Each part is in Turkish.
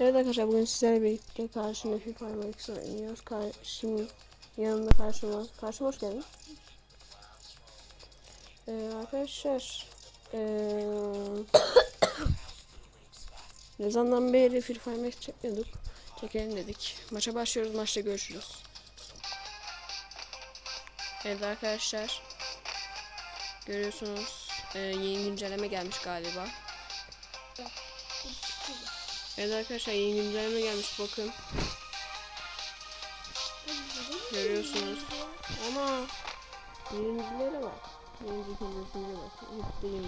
Evet arkadaşlar bugün sizlerle birlikte karşımda FIFA Max oynuyoruz. Kar şimdi yanımda karşıma, karşıma hoş geldin. Ee, arkadaşlar ee, ne zamandan beri FIFA Max çekmiyorduk. Çekelim dedik. Maça başlıyoruz. Maçta görüşürüz. Evet arkadaşlar görüyorsunuz ee, yeni güncelleme gelmiş galiba. Evet arkadaşlar yeni güncelleme gelmiş bakın. Görüyorsunuz. Ama birincilere bak. İkinci, üçüncü bak. Hepsi de yeni.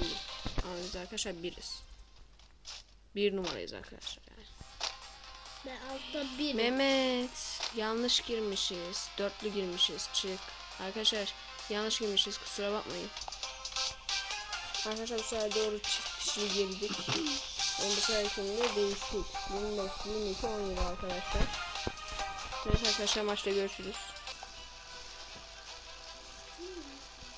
Ama biz arkadaşlar biriz. Bir numarayız arkadaşlar yani. Ben altta bir. Mehmet yanlış girmişiz. Dörtlü girmişiz. Çık. Arkadaşlar yanlış girmişiz. Kusura bakmayın. Arkadaşlar bu sefer doğru çift kişili girdik. Bu seferkinde değişik. 25, 22, 17 arkadaşlar. Evet arkadaşlar maçta görüşürüz.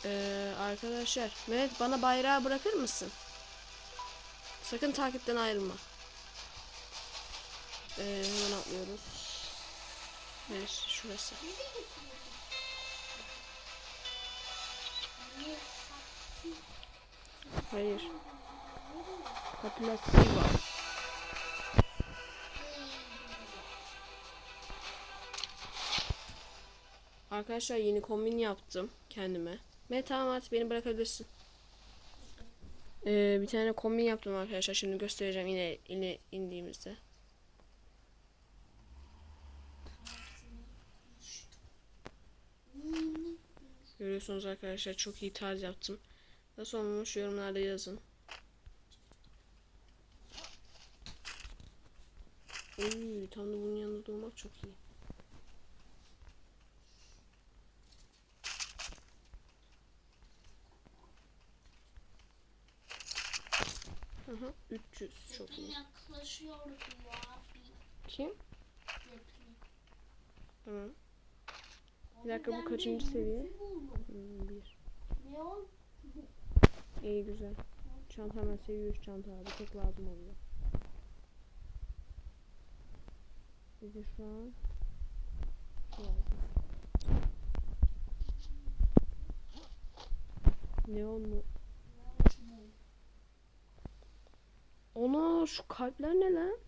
Ee, arkadaşlar Mehmet bana bayrağı bırakır mısın? Sakın takipten ayrılma. Ee, hemen atlıyoruz. Neresi? Şurası. Hayır. Var. Arkadaşlar yeni kombin yaptım kendime. Ve tamam beni bırakabilirsin. Ee, bir tane kombin yaptım arkadaşlar. Şimdi göstereceğim yine yine indiğimizde. Görüyorsunuz arkadaşlar çok iyi tarz yaptım. Nasıl olmuş yorumlarda yazın. Uy, tam da bunun yanında durmak çok iyi. Aha, 300 çok iyi. Yaklaşıyorum abi. Kim? Deprem. Tamam. Bir dakika bu kaçıncı seviye? Hmm, bir. Ne o? İyi güzel. Çanta hemen seviye 3 çanta abi. Çok lazım oluyor. Bize şu an. Neon mu? Ona şu kalpler ne lan?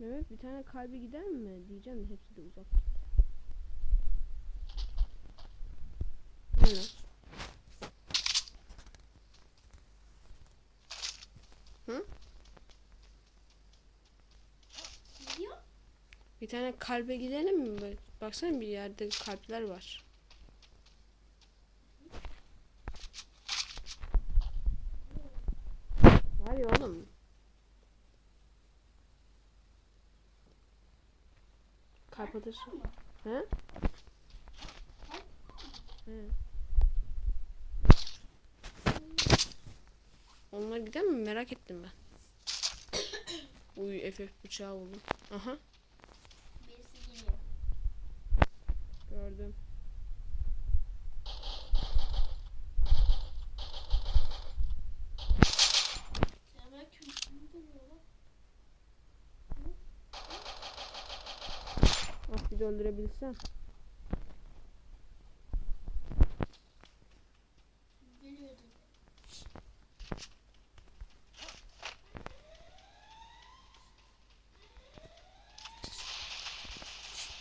Evet bir tane kalbi gider mi? Diyeceğim de hepsi de uzak. Ne lan? Hı? Diyor? Bir tane kalbe gidelim mi? Bak- Baksana bir yerde kalpler var. Var ya oğlum. Kalp atışı. He. Onlar gider mi? Merak ettim ben. Uy FF bıçağı buldum. Aha. Gördüm. Ah bir de öldürebilsem. Geliyor dedi.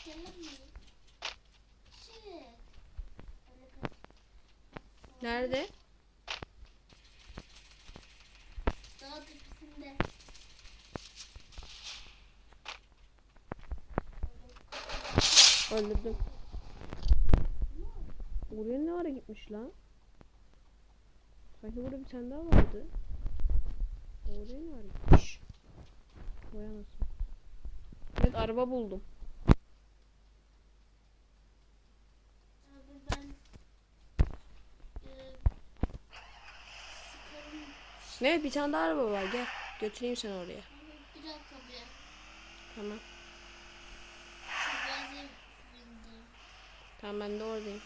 Gelemiyor. Shit. Öyle kaç. Nerede? Dağ tepesinde. Öldürdüm. Oraya ne ara gitmiş lan? Sanki burada bir tane daha vardı. Oraya ne ara gitmiş? Vay anasını. Evet araba buldum. Ne bir tane daha araba var gel. Götüreyim seni oraya. Bir dakika bir. Tamam. Tamam ben de oradayım.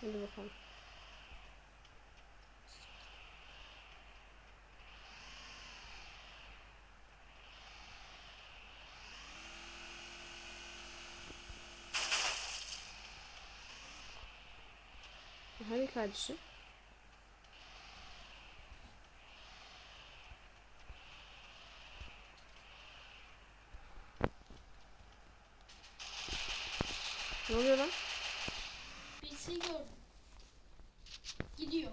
Hadi bakalım. Hadi kardeşim. Ne oluyor lan? Bir şey gördüm. Gidiyor.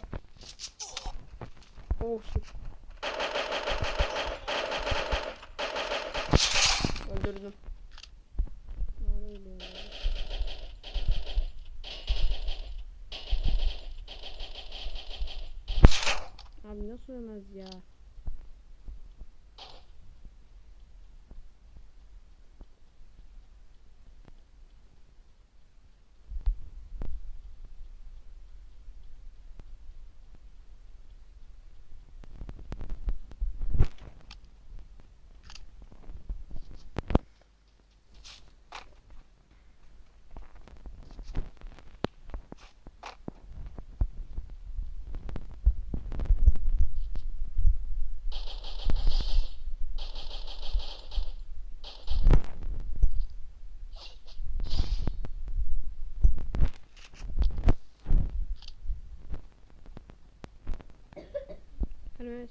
Oh shit. Öldürdüm. Abi nasıl ölmez ya?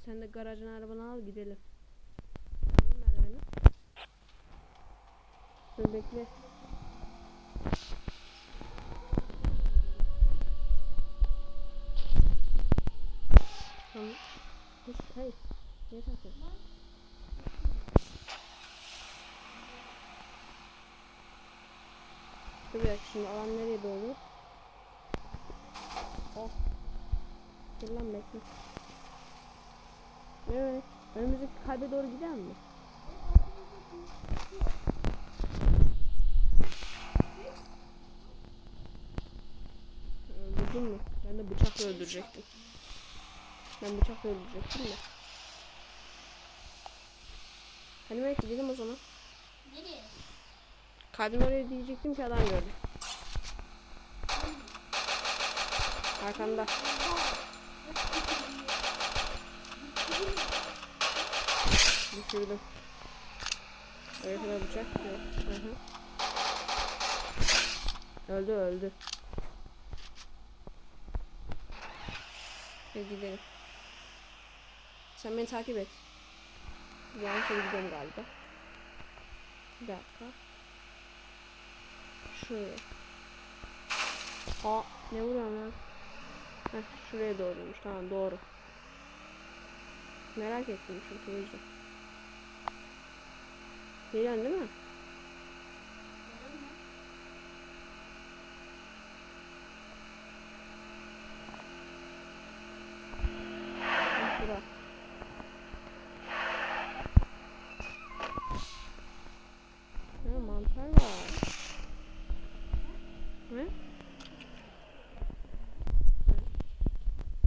Sen de garajın arabanı al gidelim. Tamam ver beni. Dur bekle. Tamam. Dur hayır. Niye takıyorsun? Dur bir dakika şimdi alan nereye doğru? Oh. Dur lan bekle. Evet. Önümüzdeki kalbe doğru gider mi? Öldürdün mü? Ben de bıçakla öldürecektim. Ben bıçakla öldürecektim de. Hadi belki gidelim o zaman. Nereye? Kalbin oraya diyecektim ki adam gördüm. Arkanda. Düşürdüm. Oraya kadar bıçak yok. Hı hı. Öldü öldü. Hadi gidelim. Sen beni takip et. Yanlış yere gidiyorum galiba. Bir dakika. Şuraya. Aa ne vuruyorum lan? Heh, şuraya doğruymuş. Tamam doğru. Merak ettim çünkü o yüzden. Geliyorsun değil mi? Heh, Bura. Ha, mantar var. Ne?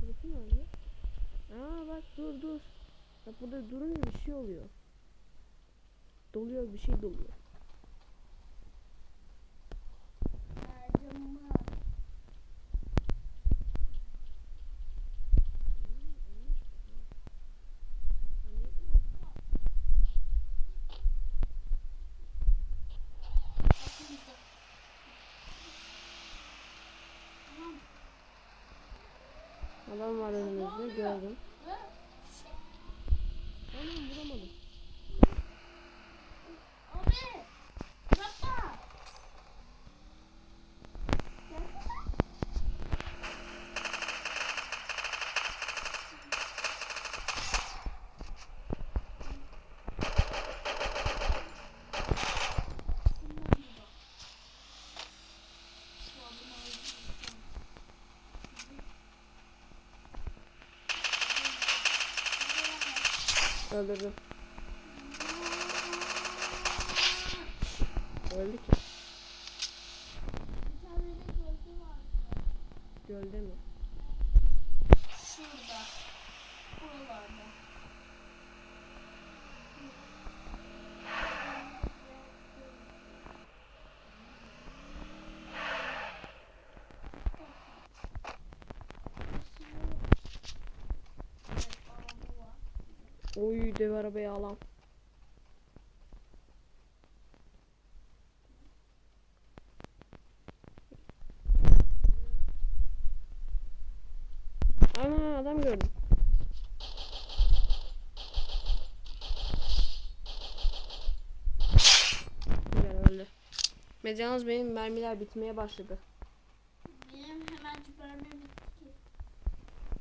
Burası ne oluyor? Aa bak dur dur. Bak burada durunca bir şey oluyor. Doluyor bir şey doluyor. Adam var önümüzde gördüm. Ve şey. Anam vuramadım. Abi. Yapma. Gelsene. Bundan bir bak. Şu an bunu alacağım. Öldürdüm. Öldü ki. Gölde mi? Şurada. Buralarda. Evet, araba var. Oy dev arabayı alan. Ana adam gördüm. Güzel öldü. Med yalnız benim mermiler bitmeye başladı. Benim hemen cübberme bitti.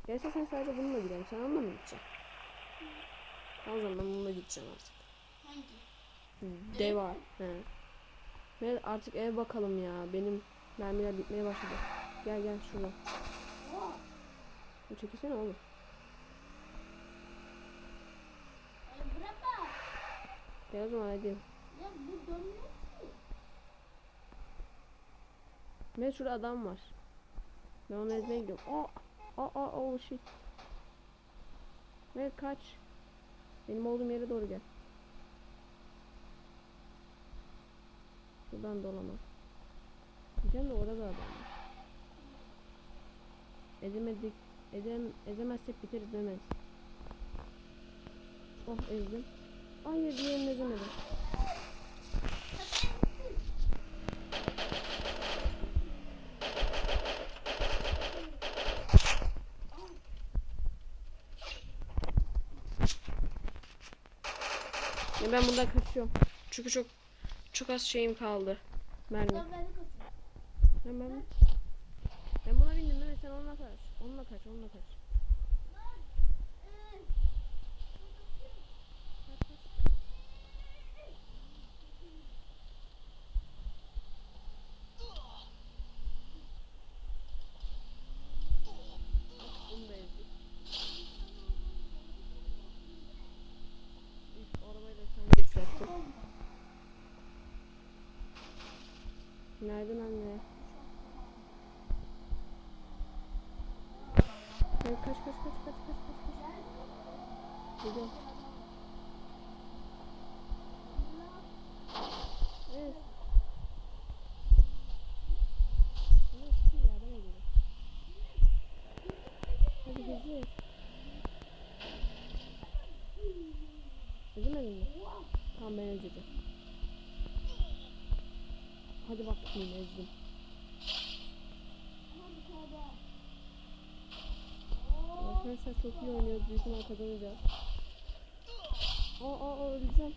Gerçi sen sadece bununla gidelim. Sen onunla mı gideceksin? O zaman ben bununla gideceğim artık. Hangi? Dev var. He. Ve artık eve bakalım ya. Benim mermiler bitmeye başladı. Gel gel şuradan. Bir Çekilsene oğlum. Gel o zaman hadi. Ya bu dönmüyor ki. Şurada adam var. Ben onu ezmeye gidiyorum. Aa, aa, aa, oh shit. Ve kaç. Benim olduğum yere doğru gel. Buradan dolamaz. Diyeceğim de orada da adam var. Ezemedik. Ezem, ezemezsek biteriz demez. Oh ezdim. Hayır diğerini ezemedim. Ya ben bundan kaçıyorum. Çünkü çok çok az şeyim kaldı. Mermi. Ben ben ben buna bindim evet sen onunla kaç. Onunla kaç, onunla kaç. Anne. Hayır, kaç kaç kaç kaç kaç kaç kaç. Gidiyorum. Evet. Hadi gezi. Ezemedin mi? Tamam ben ezeceğim. Hadi bak şimdi ezdim. Arkadaşlar çok iyi oynuyoruz. Büyük ihtimal kazanacağız. Aa aa öleceğim.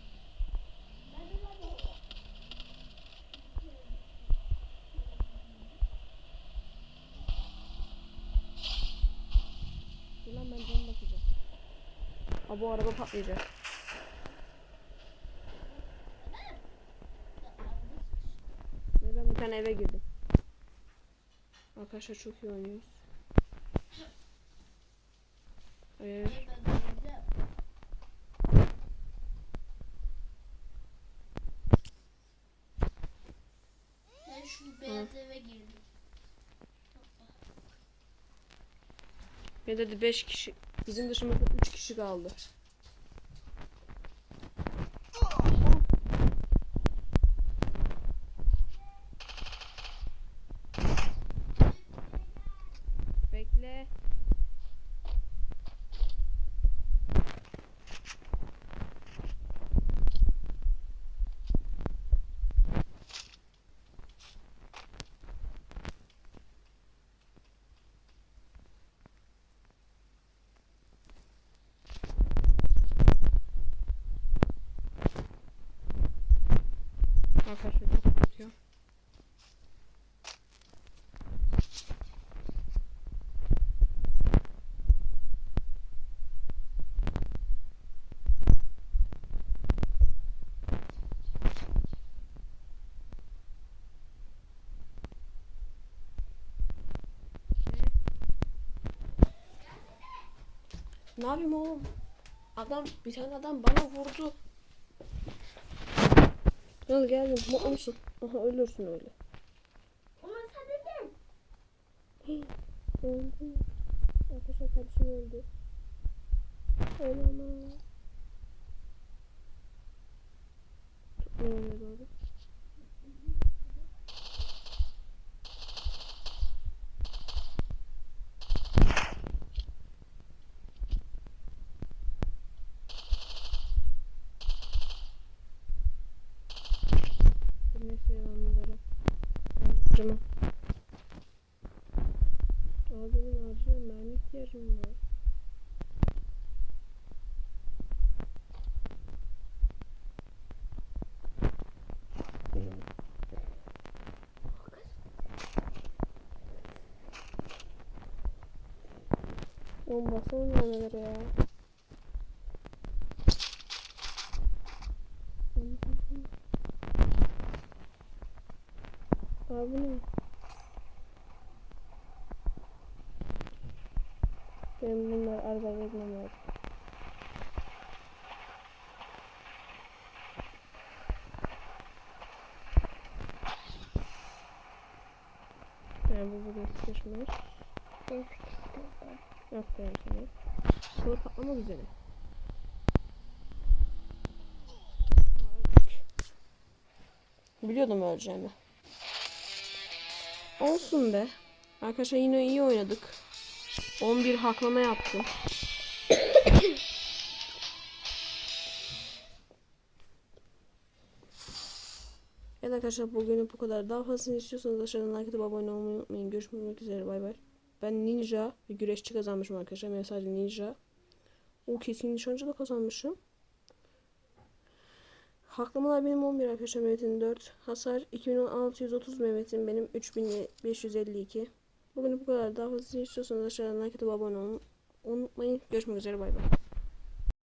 Dur lan ben cam bakacağım. Aa bu araba patlayacak. Ve ben eve girdim. Arkadaşlar çok iyi oynuyoruz. Hayır. Ay, ben şu beyaz eve girdim. Ya da 5 kişi. Bizim dışımızda 3 kişi kaldı. Bekle. Arkadaşlar çok kötü. Ne yapayım oğlum? Adam bir tane adam bana vurdu. Al geldim. Mutlu musun? Aha ölürsün öyle. Ama sen de gel. Öldü. Arkadaşlar kardeşim öldü. Öyle ama. Tutmayın öyle doğru. Neyse yalanları. Harcama. Aa benim harcayan mermi ihtiyacım var. Baksana mermilere ya. Abi bu ne? Benim bunlar araba lazım. Yani bu bugün sıkışmış. Yok benim sana. Soru patlamak üzere. Biliyordum öleceğimi. Olsun be. Arkadaşlar yine iyi oynadık. 11 haklama yaptım. Evet arkadaşlar bugünün bu kadar. Daha fazlasını istiyorsanız aşağıdan like atıp abone olmayı unutmayın. Görüşmek üzere bay bay. Ben ninja ve güreşçi kazanmışım arkadaşlar. Ben sadece ninja. O kesin nişancı da kazanmışım. Haklamalar benim 11 arkadaşlar Mehmet'in 4. Hasar 2630 Mehmet'in benim 3552. Bugün bu kadar. Daha fazlasını istiyorsanız aşağıdan like atıp abone olmayı unutmayın. Görüşmek üzere bay bay.